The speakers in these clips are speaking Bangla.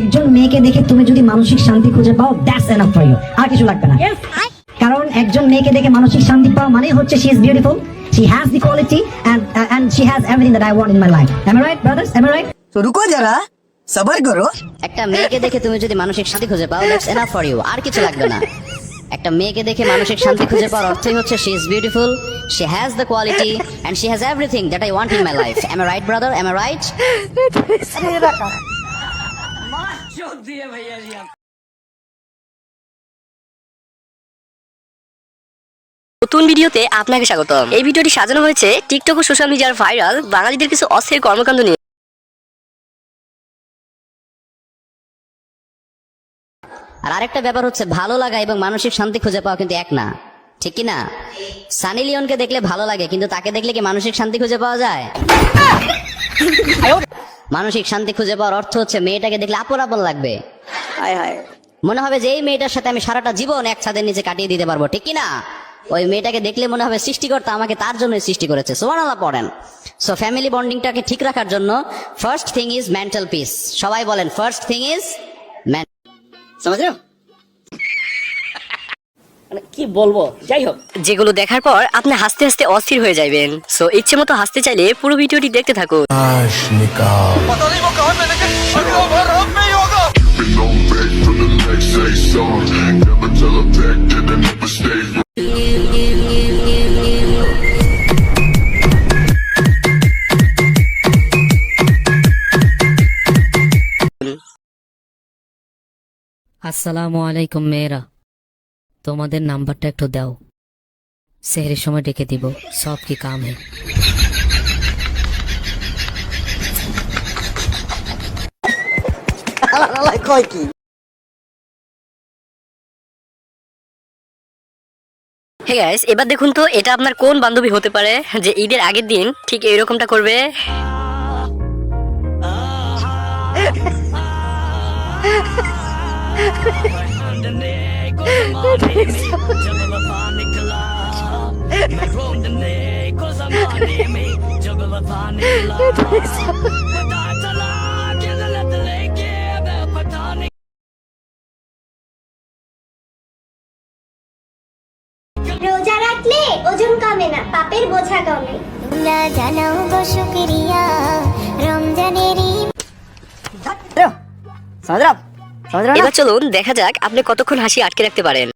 একজন মেয়েকে দেখে তুমি যদি মানসিক শান্তি খুঁজে পাও দ্যাটস এনাফ ফর ইউ আর কিছু লাগবে না। কারণ একজন মেয়েকে দেখে মানসিক শান্তি পাওয়া মানে হচ্ছে she is beautiful she has the quality and and she has everything that I want in my life am I right brothers am I right তো রুকো যারা সবর করো একটা মেয়েকে দেখে তুমি যদি মানসিক শান্তি খুঁজে পাও দ্যাটস এনাফ ফর ইউ আর কিছু লাগবে না। একটা মেয়েকে দেখে মানসিক শান্তি খুঁজে পাওয়ার অর্থই হচ্ছে she is beautiful she has the quality and she has everything that I want in my life am I right brother am I right নতুন ভিডিওতে আপনাকে স্বাগতম। এই ভিডিওটি সাজানো হয়েছে টিকটক ও সোশ্যাল মিডিয়ার ভাইরাল বাঙালিদের কিছু অস্থির কর্মকাণ্ড নিয়ে। আর আরেকটা ব্যাপার হচ্ছে, ভালো লাগা এবং মানসিক শান্তি খুঁজে পাওয়া কিন্তু এক না। ঠিক কি না? সানি লিওনকে দেখলে ভালো লাগে, কিন্তু তাকে দেখলে কি মানসিক শান্তি খুঁজে পাওয়া যায়? মানসিক শান্তি খুঁজে পাওয়ার অর্থ হচ্ছে মেয়েটাকে দেখলে আপন আপন লাগবে মনে হবে যে এই মেয়েটার সাথে আমি সারাটা জীবন এক ছাদের নিচে কাটিয়ে দিতে পারব ঠিক না ওই মেয়েটাকে দেখলে মনে হবে সৃষ্টিকর্তা আমাকে তার জন্য সৃষ্টি করেছে। সোমানাল্লাহ পড়েন। সো ফ্যামিলি বন্ডিংটাকে ঠিক রাখার জন্য first thing is mental peace সবাই বলেন ফার্স্ট থিং ইজ মেন্টাল মানে কি বলব? যাই হোক। যেগুলো দেখার পর আপনি হাসতে হাসতে অস্থির হয়ে যাবেন সো ইচ্ছে মতো হাসতে চাইলে পুরো ভিডিওটি দেখতে থাকুন. আসসালামু আলাইকুম মেয়েরা তোমাদের নাম্বারটা একটু দাও। সেহরির সময় ডেকে দিব সব কি কাম। হে কয় কি হে গাইস এবার দেখুন তো এটা আপনার কোন বান্ধবী হতে পারে যে ঈদের আগের দিন ঠিক এইরকমটা করবে? রোজা রাখলে ওজন কমে না পাপের বোঝা কমে। না জানাও গো রমজানের সাদরাব এবার চলুন দেখা যাক আপনি কতক্ষণ হাসি আটকে রাখতে পারেন।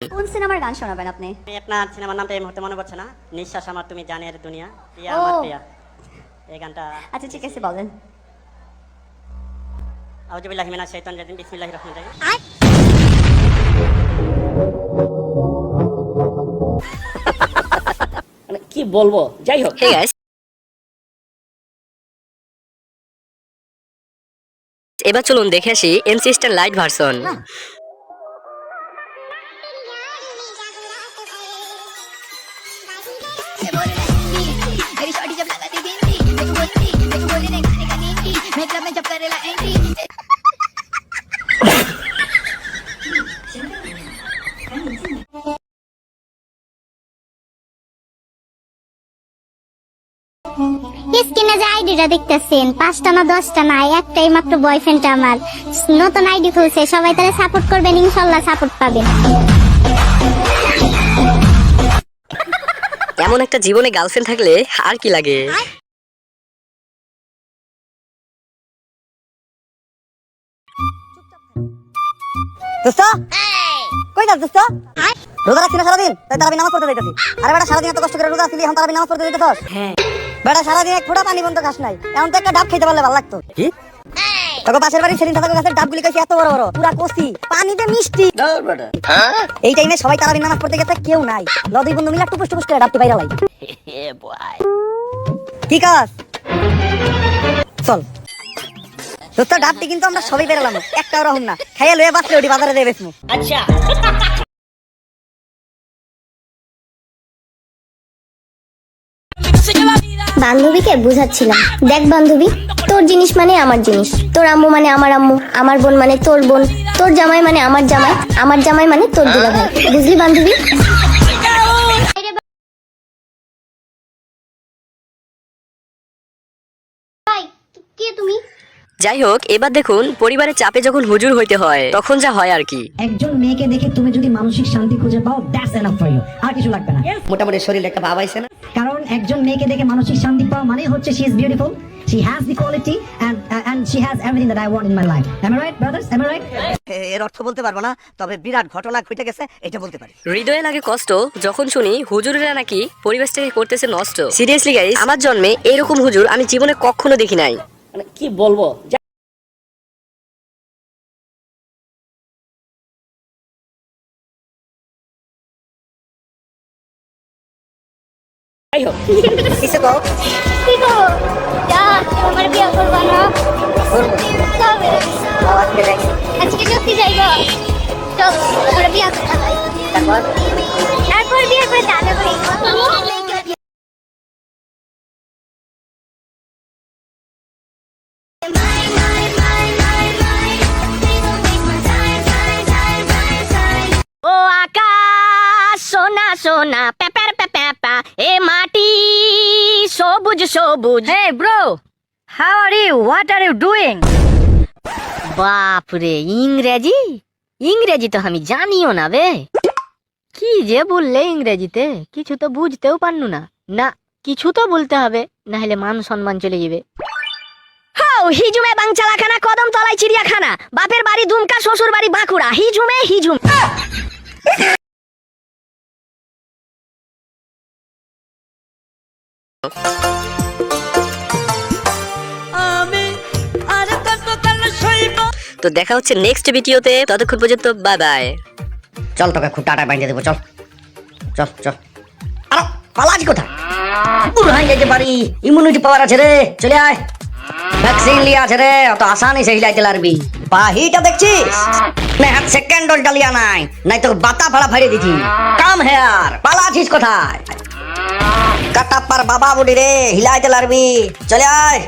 কোন সিনেমার গান শোনাবেন আপনি? আমি আপনার সিনেমার নামটা এই মুহূর্তে মনে পড়ছে না। নিঃশ্বাস আমার তুমি জানের দুনিয়া। প্রিয়া আমার প্রিয়া। এই গানটা আচ্ছা ঠিক আছে বলেন। মিনাশ শাইতানির রাজিম বিসমিল্লাহির মানে কি বলব? যাই হোক। হে গাইস এবার চলুন দেখে আসি এমসি স্টার লাইট ভার্সন স্ক্রিনে যে আইডিটা দেখতেছেন পাঁচটা না দশটা না একটাই মাত্র বয়ফ্রেন্ড আমার। নতুন আইডি খুলছে সবাই তারা সাপোর্ট করবেন ইনশাল্লাহ সাপোর্ট পাবেন। এমন একটা জীবনে গার্লফ্রেন্ড থাকলে আর কি লাগে? দোস্ত? কই যাস দোস্ত? রোজা রাখছি না সারাদিন? তাই তারাবি নামাজ পড়তে যাইতেছি। আরে বেটা সারাদিন এত কষ্ট করে রোজা আসলি এখন তারাবি নামাজ পড়তে যাইতেছস? হ্যাঁ। বেটা সারাদিন এক ফোঁটা পানি বন্ধ খাস নাই। এখন তো একটা ডাব খেতে পারলে ভালো লাগতো। কি? তোকে পাশের বাড়ি সেদিন ডাবগুলি কাছে এত বড় বড় পুরা কষি পানিতে মিষ্টি। এই টাইমে সবাই নামাজ পড়তে গেছে কেউ নাই। লদুই বন্ধু মিলা টুপুস টুপুস করে ডাবটি বাইরে লাই। কি কাজ? চল। দোস্ত ডাবটি কিন্তু আমরা সবাই বেরোলাম একটা রহম না। খাইয়া লয়ে বাঁচলে ওটি বাজারে দিয়ে বেসমু আচ্ছা। বান্ধবীকে বুঝাচ্ছিলাম। দেখ বান্ধবী তোর জিনিস মানে আমার জিনিস। তোর আম্মু মানে আমার আম্মু আমার বোন মানে তোর বোন তোর জামাই মানে আমার জামাই আমার জামাই মানে তোর দুলাভাই। বুঝলি বান্ধবী? তুমি? যাই হোক এবার দেখুন পরিবারের চাপে যখন হুজুর হইতে হয় তখন যা হয় আর কি। একজন মেয়েকে দেখে তুমি যদি মানসিক শান্তি খুঁজে পাও দ্যাটস এনাফ ফর ইউ আর কিছু লাগবে না। মোটামুটি শরীরে একটা ভাব আইছে না। কারণ একজন মেয়েকে দেখে মানসিক শান্তি পাওয়া মানে হচ্ছে she is beautiful she has the quality and and she has everything that I want in my life am I right brothers am I right এর অর্থ বলতে পারব না তবে বিরাট ঘটনা ঘটে গেছে এটা বলতে পারি। হৃদয়ে লাগে কষ্ট যখন শুনি হুজুরেরা নাকি পরিবেশটাকে করতেছে নষ্ট। সিরিয়াসলি গাইস আমার জন্মে এরকম হুজুর আমি জীবনে কখনো দেখি নাই। মানে কি বলব? যাই হোক। কিসে কও? কি গো যা আমার বিয়ে করবা না। কবে আজকে সত্যি যাই গো চল আমার বিয়ে করবা তারপর? তারপর বিয়ে করে দাদা ও আকাশ সোনা সোনা পেপার পেপা এ সবুজ। Hey bro how are you what are you doing বাপ রে ইংরেজি? ইংরেজি তো আমি জানিও না বে। কি যে বললে ইংরেজিতে? কিছু তো বুঝতেও পারনু না। না কিছু তো বলতে হবে না হলে মান সম্মান চলে যাবে। হাও হিজুমে বাংচালাখানা কদম তলায় চিড়িয়াখানা। বাপের বাড়ি দুমকা শ্বশুর বাড়ি বাঁকুড়া। হিজুমে হিজুম। তো দেখা হচ্ছে নেক্সট ভিডিওতে ততক্ষণ পর্যন্ত বাই বাই চল তোকে খুব টাটা বাইন্ধে দেবো চল। চল চল। আরও পালাজি কোথায়? বুড়াই যেতে পারি ইমিউনিটি পাওয়ার আছে রে চলে আয়। ভ্যাকসিন লিয়ে আছে রে অত আসানি সেই হিলাইতে লারবি। পাহিটা দেখছিস? না হাত সেকেন্ড ডোজ ডালিয়া নাই নাই তো বাতা ফাড়া ফাড়িয়ে দিছি কাম হেয়ার পালাছিস কোথায়? কাটাপ্পার বাবা বুড়ি রে হিলাইতে লারবি চলে আয়।